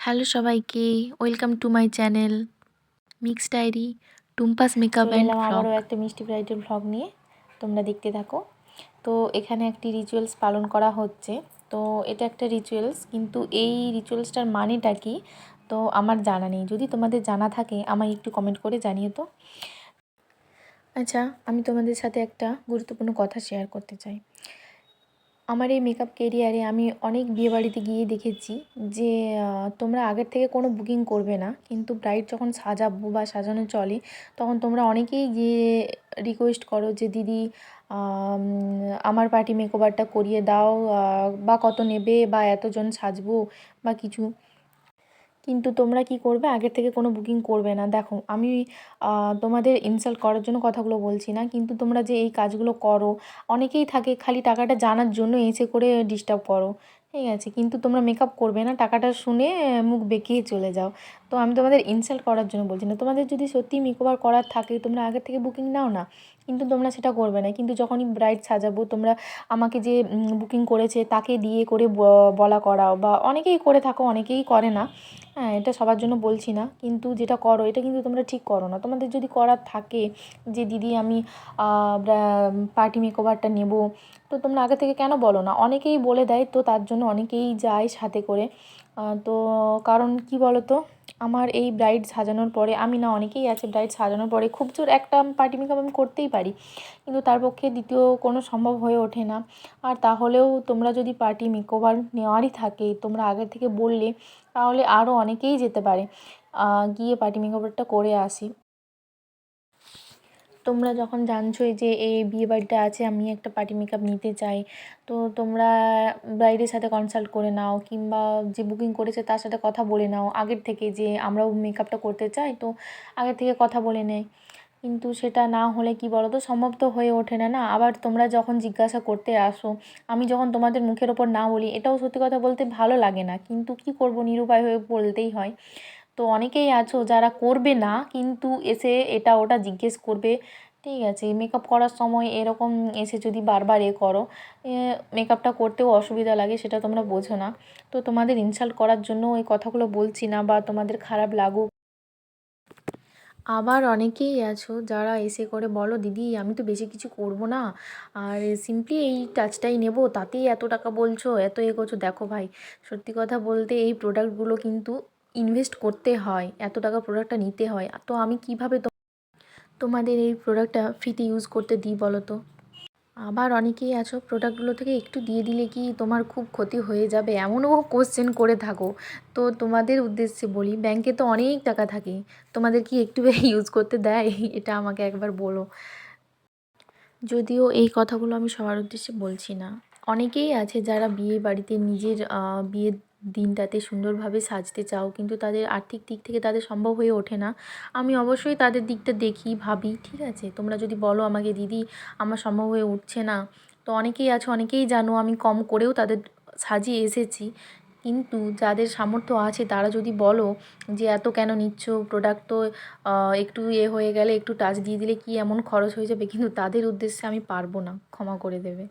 Hello সবাইকে welcome to my channel mix diary Tumpa's makeup and আবারও একটা মিষ্টি ব্রাইডাল ভ্লগ নিয়ে তোমরা দেখতে থাকো। তো এখানে একটি রিচুয়ালস পালন করা হচ্ছে। তো এটা একটা রিচুয়ালস কিন্তু এই রিচুয়ালসটার মানেটা কি? তো আমার জানা নেই। যদি তোমাদের জানা থাকে আমায় একটু কমেন্ট করে জানিয়ে তো। আচ্ছা আমি তোমাদের সাথে একটা গুরুত্বপূর্ণ কথা শেয়ার করতে চাই। আমার এই মেকআপ কেরিয়ারে আমি অনেক বিয়েবাড়িতে গিয়ে দেখেছি যে তোমরা আগের থেকে কোনো বুকিং করবে না। কিন্তু ব্রাইড যখন সাজাবো বা সাজানো চলে, তখন তোমরা অনেকেই গিয়ে রিকোয়েস্ট করো যে, দিদি আমার পার্টি মেকওভারটা করিয়ে দাও বা কত নেবে বা এতজন সাজবো বা কিছু। কিন্তু তোমরা কি করবে? আগের থেকে কোনো বুকিং করবে না। দেখো, আমি তোমাদের ইনসাল্ট করার জন্য কথাগুলো বলছি না, কিন্তু তোমরা যে এই কাজগুলো করো, অনেকেই থাকে খালি টাকাটা জানার জন্য এসে করে ডিস্টার্ব করো। ঠিক আছে, কিন্তু তোমরা মেকআপ করবে না, টাকাটা শুনে মুখ বেঁকিয়ে চলে যাও। তো আমি তোমাদের ইনসাল্ট করার জন্য বলছি না। তোমাদের যদি সত্যি মেকওভার করার থাকে, তোমরা আগের থেকে বুকিং নাও না, কিন্তু তোমরা সেটা করবে না। কিন্তু যখনই ব্রাইড সাজাবো, তোমরা আমাকে যে বুকিং করেছে, তাকে দিয়ে করে বলা করাও, বা অনেকেই করে থাকো, অনেকেই করে না হ্যাঁ এটা সবার জন্য বলছি না। কিন্তু যেটা করো, এটা কিন্তু তোমরা ঠিক করো না। তোমাদের যদি করার থাকে যে, দিদি, আমি পার্টি মেকওভারটা নেব তো তোমরা আগে থেকে কেন বলো না? অনেকেই বলে দেয় তো তার জন্য অনেকেই যায় সাথে করে। তো কারণ কি বলো তো আমার এই ব্রাইড সাজানোর পরে, আমি না অনেকেই আছে ব্রাইড সাজানোর পরে খুব জোর একটা পার্টি মেকআপ আমি করতেই পারি। কিন্তু তার পক্ষে দ্বিতীয় কোনো সম্ভব হয়ে ওঠে না। আর তাহলেও তোমরা যদি পার্টি মেকওভার নেওয়ারই থাকে, তোমরা আগে থেকে বললে, তাহলে আরও অনেকেই যেতে পারে। গিয়ে পার্টি মেকওভারটা করে আসি। তোমরা যখন জানছোই যে এই বিয়ে বাড়িটা আছে, আমি একটা পার্টি মেকআপ নিতে চাই, তো তোমরা ব্রাইডের সাথে কনসাল্ট করে নাও কিংবা যে বুকিং করেছে তার সাথে কথা বলে নাও। আগের থেকে যে আমরাও মেকআপটা করতে চাই, তো আগের থেকে কথা বলে নেয় কিন্তু সেটা না হলে কি বলো তো সম্ভব তো হয়ে ওঠে না না? আবার তোমরা যখন জিজ্ঞাসা করতে আসো, আমি যখন তোমাদের মুখের ওপর না বলি, এটাও সত্যি কথা বলতে ভালো লাগে না। কিন্তু কি করব? নিরুপায় হয়ে বলতেই হয়। তো অনেকেই আছো যারা করবে না, কিন্তু এসে এটা ওটা জিজ্ঞেস করবে, ঠিক আছে মেকআপ করার সময় এরকম এসে যদি বারবার এ করো মেকআপটা করতেও অসুবিধা লাগে, সেটা তোমরা বোঝো না। তো তোমাদের ইনসাল্ট করার জন্য ওই কথাগুলো বলছি না বা তোমাদের খারাপ লাগুক। আবার অনেকেই আছো যারা এসে করে, বলো দিদি, আমি তো বেশি কিছু করব না, আর সিম্পলি এই টাচটাই নেব, তাতেই এত টাকা বলছো, এত এ করছ দেখো ভাই, সত্যি কথা বলতে এই প্রোডাক্টগুলো কিন্তু ইনভেস্ট করতে হয়, এত টাকা প্রোডাক্টটা নিতে হয়, তো আমি কীভাবে তোমাদের এই প্রোডাক্টটা ফ্রিতে ইউজ করতে দিই বলো তো আবার অনেকেই আছো প্রোডাক্টগুলো থেকে একটু দিয়ে দিলে কি তোমার খুব ক্ষতি হয়ে যাবে? এমনও কোশ্চেন করে থাকো। তো তোমাদের উদ্দেশ্যে বলি ব্যাংকে তো অনেক টাকা থাকে, তোমাদের কি একটু ইউজ করতে দেয়? এটা আমাকে একবার বলো। যদিও এই কথাগুলো আমি সবার উদ্দেশ্যে বলছি না। অনেকেই আছে যারা বিয়ে বাড়িতে নিজের বিয়ের দিনটাতে সুন্দরভাবে সাজতে চাও, কিন্তু তাদের আর্থিক দিক থেকে তাদের সম্ভব হয়ে ওঠে না। আমি অবশ্যই তাদের দিকটা দেখি, ভাবি, ঠিক আছে? তোমরা যদি বলো আমাকে, দিদি, আমার সম্ভব হয়ে উঠছে না। তো অনেকেই আছে, অনেকেই জানো আমি কম করেও তাদের সাজিয়ে এসেছি। কিন্তু যাদের সামর্থ্য আছে, তারা যদি বলো যে, এত কেন নিচ্ছ? প্রোডাক্ট তো একটু এ হয়ে গেলে একটু টাচ দিয়ে দিলে কি এমন খরচ হয়ে যাবে? কিন্তু তাদের উদ্দেশ্যে আমি পারব না, ক্ষমা করে দেবে।